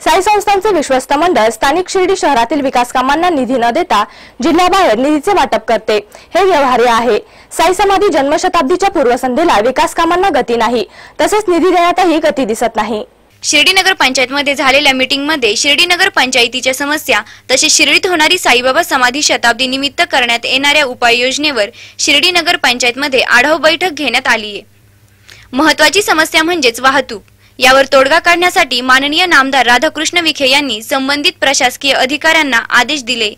साई संस्थांचे विश्वस्त मंडळ स्थानिक शिर्डी शहरातील विकास कामांना निधी न देता जिल्ह्याबाहेर निधीचे वाटप करते. हे व्यवहार्य आहे. साई समाधी जन्मशताब्दीच्या पूर्वसंध्येला विकास कामांना गती नाही. तसेच निधी देण्यातही गती दिसत नाही. शिर्डी नगर पंचायतमध्ये झालेल्या मीटिंगमध्ये शिर्डी नगर पंचायतीच्या समस्या तसेच शिर्डीत होणारी साईबाबा समाधी शताब्दी निमित्त करण्यात येणाऱ्या उपाययोजनेवर शिर्डी नगर पंचायतमध्ये आढावा बैठक घेण्यात आली आहे महत्वाची समस्या म्हणजेच वाहतूक. यावर तोडगा काढण्यासाठी माननीय नामदार राधाकृष्ण विखे यांनी संबंधित प्रशासकीय अधिकाऱ्यांना आदेश दिले.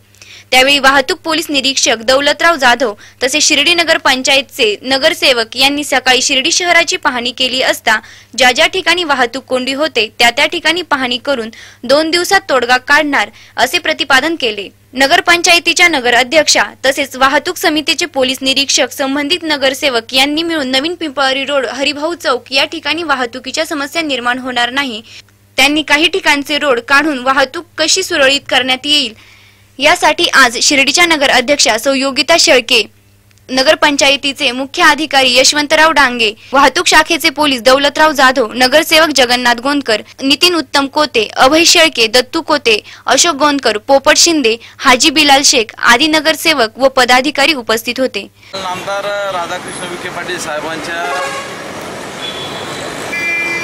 त्यावेळी वाहतूक पोलीस निरीक्षक दौलतराव जाधव तसेच शिर्डी नगर पंचायतचे नगरसेवक यांनी सकाळी शिर्डी शहराची पाहणी केली असता ज्या ज्या ठिकाणी वाहतूक कोंडी होते त्या त्या ठिकाणी पाहणी करून दोन दिवसात तोडगा काढणार असे प्रतिपादन केले. नगरपंचायतीच्या नगर अध्यक्षा तसेच वाहतूक समितीचे पोलीस निरीक्षक संबंधित नगरसेवक यांनी मिळून नवीन पिंपळरी रोड हरिभाऊ चौक या ठिकाणी वाहतुकीच्या समस्या निर्माण होणार नाही. त्यांनी काही ठिकाणचे रोड काढून वाहतूक कशी सुरळीत करण्यात येईल? यासाठी आज शिर्डीच्या नगर अध्यक्षा सौ योगिता शेळके नगरपंचायतीचे मुख्य अधिकारी यशवंतराव डांगे वाहतूक शाखेचे पोलीस दौलतराव जाधव नगरसेवक जगन्नाथ गोंदकर नितीन उत्तम कोते अभय शेळके दत्तू कोते अशोक गोंदकर पोपट शिंदे हाजी बिलाल शेख आदी नगरसेवक व पदाधिकारी उपस्थित होते. आमदार राधाकृष्ण विखे पाटील साहेबांच्या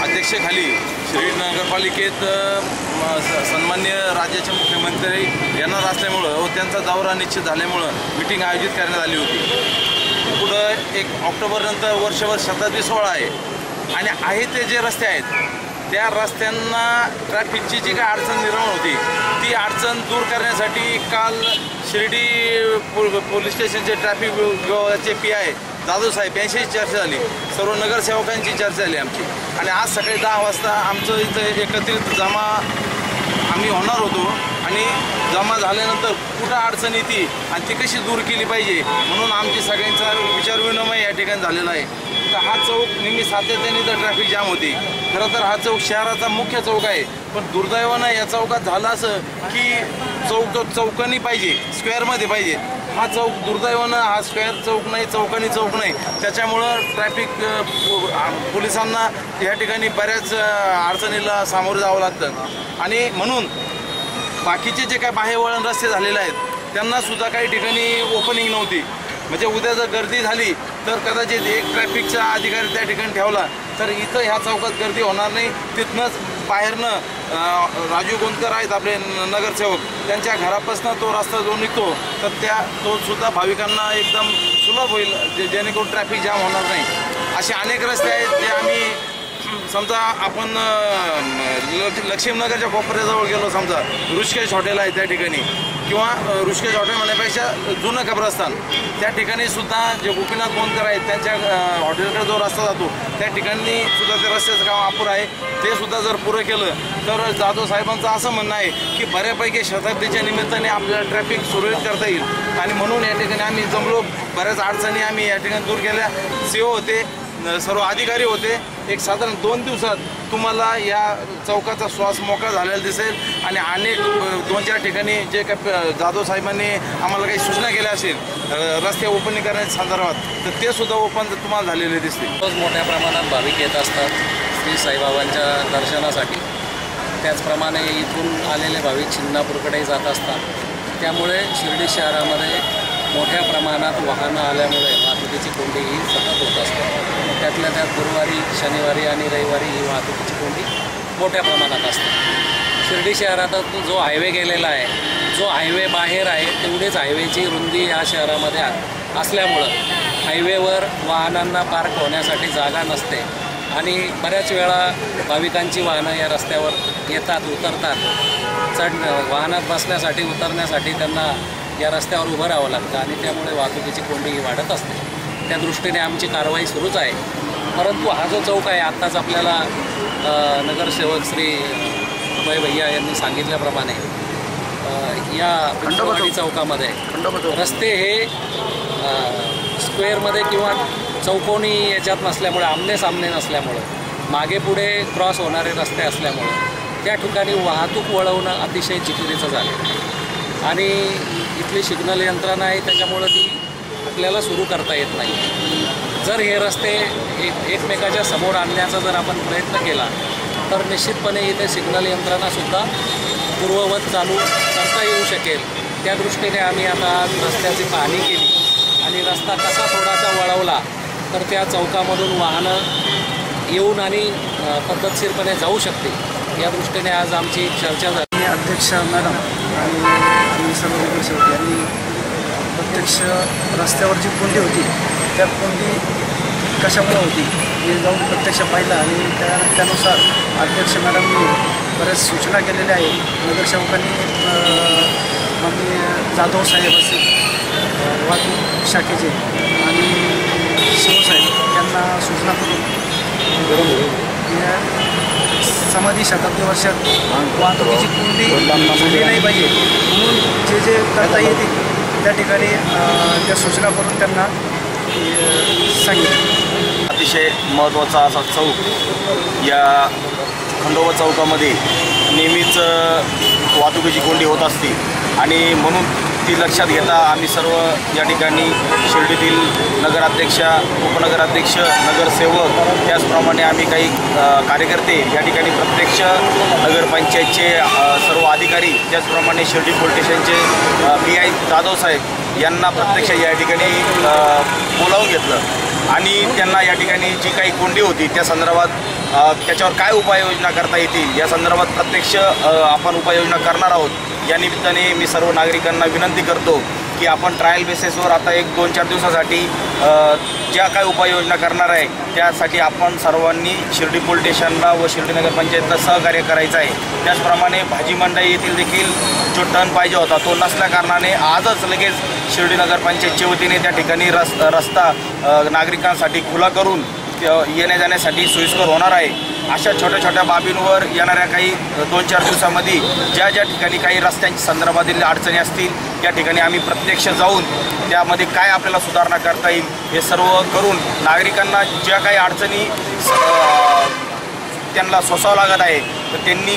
अध्यक्षेखाली श्री नगरपालिकेत म, स- सन्मान्य राज्याचे मुख्यमंत्री येणार असल्यामुळं व त्यांचा दौरा निश्चित झाल्यामुळं मिटिंग आयोजित करण्यात आली होती. पुढं एक ऑक्टोबरनंतर वर्षभर शताब्दी सोहळा आहे आणि आहे ते जे रस्ते आहेत त्या रस्त्यांना ट्रॅफिकची जी काही अडचण निर्माण होती ती अडचण दूर करण्यासाठी काल शिर्डी पो- पोलीस स्टेशनचे ट्रॅफिक विभागाचे पी आय जाधव साहेब यांच्याशी चर्चा झाली. सर्व नगरसेवकांची चर्चा झाली आमची. आणि आज सकाळी दहा वाजता आमचं इथं एकत्रित जमा आम्ही होणार होतो. आणि जमा झाल्यानंतर कुठं अडचण येते आणि ती कशी दूर केली पाहिजे म्हणून आमची सगळ्यांचा विचारविनिमय या ठिकाणी झालेला आहे. तर हा चौक नेहमी सातत्याने तर ट्रॅफिक जाम होती. खरं तर हा चौक शहराचा मुख्य चौक आहे. पण दुर्दैवानं या चौकात झालं असं की चौक चौकनी पाहिजे स्क्वेअरमध्ये पाहिजे. हा चौक दुर्दैवानं हा स्क्वेअर चौक नाही चौकानी चौक नाही. त्याच्यामुळं ट्रॅफिक पोलिसांना या ठिकाणी बऱ्याच अडचणीला सामोरं जावं लागतं. आणि म्हणून बाकीचे जे काय बाहेरवळण रस्ते झालेले आहेत त्यांनासुद्धा काही ठिकाणी ओपनिंग नव्हती. म्हणजे उद्या जर गर्दी झाली तर कदाचित एक ट्रॅफिकचा अधिकारी त्या ठिकाणी ठेवला तर इथं ह्या चौकात गर्दी होणार नाही. तिथनंच बाहेरनं राजू गोंदकर आहेत आपले न- नगरसेवक त्यांच्या घरापासून तो रस्ता जो निघतो तर त्या तो सुद्धा भाविकांना एकदम सुलभ होईल जे जेणेकरून ट्रॅफिक जाम होणार नाही. असे अनेक रस्ते आहेत जे आम्ही समजा आपण लक्ष्मीनगरच्या कोपऱ्याजवळ गेलो समजा ऋषिकेश हॉटेल आहे त्या ठिकाणी. किंवा ऋषिकेश हॉटेल म्हणण्यापेक्षा जुनं कब्रस्तान. त्या ठिकाणी सुद्धा जे गोपीनाथ गोंदकर आहेत त्यांच्या हॉटेलकडे जो रस्ता जातो त्या ठिकाणी सुद्धा ते रस्त्याचं काम अपुरं आहे. ते सुद्धा जर पुरं केलं तर जाधव साहेबांचं असं म्हणणं आहे की बऱ्यापैकी शताब्दीच्या निमित्ताने आपल्याला ट्रॅफिक सुरळीत करता येईल. आणि म्हणून या ठिकाणी आम्ही जमलो. बऱ्याच अडचणी आम्ही या ठिकाणी दूर केल्या. सेव होते. सर्व अधिकारी होते. एक साधारण दोन दिवसात तुम्हाला या चौकाचा श्वास मोकळा झालेला दिसेल आणि अनेक दोन चार ठिकाणी जे काही जाधव साहेबांनी आम्हाला काही सूचना केल्या असेल रस्ते ओपनिंग करण्याच्या संदर्भात तर ते सुद्धा ओपन तुम्हाला झालेले दिसतील. रोज मोठ्या प्रमाणात भाविक येत असतात श्री साईबाबांच्या दर्शनासाठी. त्याचप्रमाणे इथून आलेले भाविक शिंगणापूरकडे जात असतात. त्यामुळे शिर्डी शहरामध्ये मोठ्या प्रमाणात वाहनं आल्यामुळे वाहतुकीची कोंडी ही सतत होत असते. त्यातल्या त्यात गुरुवारी शनिवारी आणि रविवारी ही वाहतुकीची कोंडी मोठ्या प्रमाणात असते. शिर्डी शहरात जो हायवे गेलेला आहे जो हायवे बाहेर आहे तेवढीच हायवेची रुंदी या शहरामध्ये असल्यामुळं हायवेवर वाहनांना पार्क होण्यासाठी जागा नसते आणि बऱ्याच वेळा भाविकांची वाहनं या रस्त्यावर येतात उतरतात. चढ वाहनात बसण्यासाठी उतरण्यासाठी त्यांना या रस्त्यावर उभं राहावं लागतं आणि त्यामुळे वाहतुकीची कोंडी ही वाढत असते. त्या दृष्टीने आमची कारवाई सुरूच आहे. परंतु हा जो चौक आहे आत्ताच आपल्याला नगरसेवक श्री अभय भैया यांनी सांगितल्याप्रमाणे या पिंपळवाडी चौकामध्ये रस्ते हे स्क्वेअरमध्ये किंवा चौकोनी याच्यात नसल्यामुळे आमने सामने नसल्यामुळं मागे पुढे क्रॉस होणारे रस्ते असल्यामुळं त्या ठिकाणी वाहतूक वळवणं अतिशय चिकिरीचं झालं. आणि इथली सिग्नल यंत्रणा आहे त्याच्यामुळं ती आपल्याला सुरू करता येत नाही. जर हे रस्ते एक एकमेकाच्या समोर आणण्याचा जर आपण प्रयत्न केला तर निश्चितपणे इथे सिग्नल यंत्रणासुद्धा पूर्ववत चालू करता येऊ शकेल. त्या दृष्टीने आम्ही आता रस्त्याची पाहणी केली आणि रस्ता कसा थोडासा वळवला तर त्या चौकामधून वाहनं येऊन आणि पद्धतशीरपणे जाऊ शकते या दृष्टीने आज आमची चर्चा झाली आणि अध्यक्ष मॅडम आणि आम्ही सर्व नगरसेवक यांनी प्रत्यक्ष रस्त्यावर जी कोंडी होती त्या कोंडी कशामुळे होती मी जाऊन प्रत्यक्ष पाहिलं आणि त्या त्यानुसार अध्यक्ष मॅडमनी बऱ्याच सूचना केलेल्या आहेत. नगरसेवकांनी अं, आम्ही जाधव साहेब असे वाहतूक शाखेचे आणि शिवसाहेब त्यांना सूचना करून समाधी शताब्दी वर्षात वाहतुकीची कोंडी झाली नाही पाहिजे. म्हणून जे जे करता येतील त्या ठिकाणी त्या सूचना करून त्यांना सांगितलं. अतिशय महत्त्वाचा असा चौक या खंडोबा चौकामध्ये नेहमीच वाहतुकीची कोंडी होत असते. आणि म्हणून ती लक्षात घेता आम्ही सर्व या ठिकाणी शिर्डीतील नगराध्यक्षा उपनगराध्यक्ष नगरसेवक त्याचप्रमाणे आम्ही काही कार्यकर्ते या ठिकाणी प्रत्यक्ष नगरपंचायतचे सर्व अधिकारी त्याचप्रमाणे शिर्डी पोलीस स्टेशनचे पी आय जाधव साहेब यांना प्रत्यक्ष या ठिकाणी बोलावून घेतलं. आणि त्यांना या ठिकाणी जी काही कोंडी होती त्या संदर्भात त्याच्यावर काय उपाययोजना करता येतील या संदर्भात प्रत्यक्ष आपण उपाययोजना करणार आहोत या निमित्ताने मी सर्व नागरिकांना विनंती करतो की आपण ट्रायल बेसिसवर आता एक दोन चार दिवसासाठी ज्या काय उपाययोजना करणार आहे त्यासाठी आपण सर्वांनी शिर्डी पोलीस स्टेशनला व शिर्डी नगरपंचायतला सहकार्य करायचं आहे. त्याचप्रमाणे भाजी मंडई येथील देखील जो टर्न पाहिजे होता तो नसल्या कारणाने आजच लगेच शिर्डी नगरपंचायतच्या वतीने त्या ठिकाणी रस रस्ता नागरिकांसाठी खुला करून येण्याजाण्यासाठी येण्या जाण्यासाठी सोयीस्कर होणार आहे. अशा छोट्या छोट्या बाबींवर येणाऱ्या काही दोन चार दिवसामध्ये ज्या ज्या ठिकाणी काही रस्त्यांच्या संदर्भातील अडचणी असतील त्या ठिकाणी आम्ही प्रत्यक्ष जाऊन त्यामध्ये काय आपल्याला सुधारणा करता येईल हे सर्व करून नागरिकांना ज्या काही अडचणी त्यांना सोसावं लागत आहे तर त्यांनी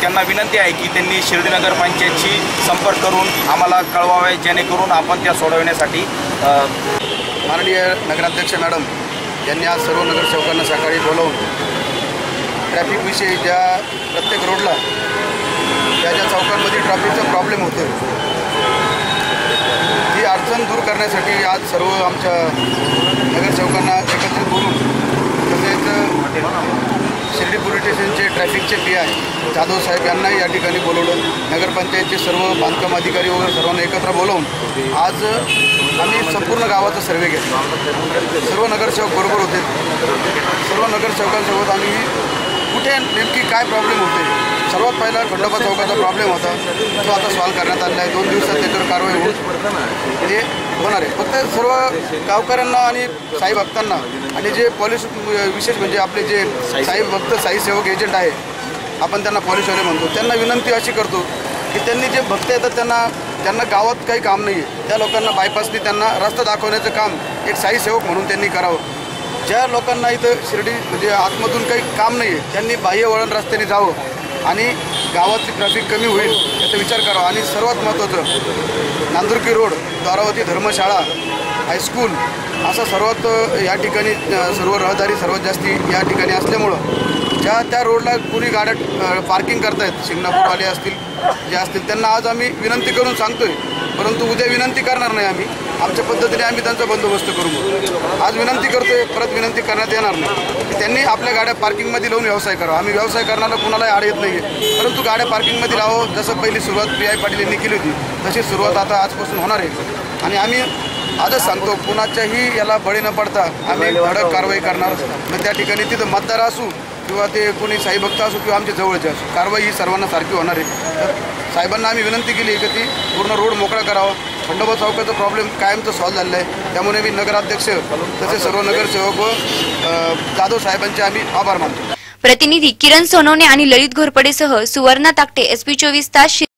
त्यांना विनंती आहे की त्यांनी शिर्डी नगरपंचायतशी संपर्क करून आम्हाला कळवावे जेणेकरून आपण त्या सोडवण्यासाठी माननीय नगराध्यक्ष मॅडम यांनी आज सर्व नगरसेवकांना सकाळी बोलवून ट्रॅफिकविषयी ज्या प्रत्येक रोडला त्या ज्या चौकांमध्ये ट्रॅफिकचा प्रॉब्लेम होतो ती अडचण दूर करण्यासाठी आज सर्व आमच्या नगरसेवकांना एकत्रित बोलून तसेच शिर्डी पोलीस स्टेशनचे ट्रॅफिकचे पी आय जाधव साहेब यांनाही या ठिकाणी बोलवलं. नगरपंचायतचे सर्व बांधकाम अधिकारी वगैरे सर्वांना एकत्र बोलवून आज आम्ही संपूर्ण गावाचा सर्वे घेतला. सर्व नगरसेवक बरोबर होते. सर्व नगरसेवकांसोबत आम्ही कुठे नेमकी काय प्रॉब्लेम होते? सर्वात पहिला खंडोबा चौकाचा प्रॉब्लेम होता. तो आता सॉल्व करण्यात आलेला आहे. दोन दिवसात त्याच्यावर कारवाई होऊन. ते होणार आहे. फक्त सर्व गावकऱ्यांना आणि साई भक्तांना आणि जे पॉलिस विशेष म्हणजे आपले जे साई भक्त साई सेवक एजंट आहे आपण त्यांना पॉलिसवाले म्हणतो. त्यांना विनंती अशी करतो की त्यांनी जे भक्त येतात त्यांना त्यांना गावात काही काम नाही आहे त्या लोकांना बायपासनी त्यांना रस्ता दाखवण्याचं काम एक साई सेवक म्हणून त्यांनी करावं. ज्या लोकांना इथं शिर्डी म्हणजे आतमधून काही काम नाही आहे त्यांनी बाह्य वळण रस्त्याने जावं आणि गावातली ट्रॅफिक कमी होईल याचा विचार करावा. आणि सर्वात महत्त्वाचं नांदुरकी रोड द्वारावती धर्मशाळा हायस्कूल असा सर्वात या ठिकाणी सर्व रहदारी सर्वात जास्ती या ठिकाणी असल्यामुळं ज्या त्या रोडला कुणी गाड्या पार्किंग करतायत शिंगणापूरवाले असतील जे असतील त्यांना आज आम्ही विनंती करून सांगतोय परंतु उद्या विनंती करणार नाही आम्ही. आमच्या पद्धतीने आम्ही त्यांचा बंदोबस्त करू आज विनंती करतोय परत विनंती करण्यात येणार नाही. त्यांनी आपल्या गाड्या पार्किंगमध्ये लावून व्यवसाय करावा. आम्ही व्यवसाय करण्याला कुणालाही आड येत नाही आहे परंतु गाड्या पार्किंगमध्ये लावं. जसं पहिली सुरुवात पी आय पाटील यांनी केली होती तशी सुरुवात आता आजपासून होणार आहे. आणि आम्ही आजच सांगतो कुणाच्याही याला बळी न पडता आम्ही धडक कारवाई करणार. मग त्या ठिकाणी तिथं मतदार असू किंवा ते कोणी साईभक्त असू किंवा आमच्या जवळचे असू कारवाई ही सर्वांना सारखी होणार आहे. तर साहेबांना आम्ही विनंती केली की ती पूर्ण रोड मोकळा करावा. खंडोबा चौकाचा प्रॉब्लेम कायमचा सॉल्व्ह झालेला आहे. त्यामुळे मी नगराध्यक्ष तसेच सर्व नगरसेवक व जाधव साहेबांचे आम्ही आभार मानतो. प्रतिनिधी किरण सोनवणे आणि ललित घोरपडेसह सुवर्णा ताकटे एसपी चोवीस तास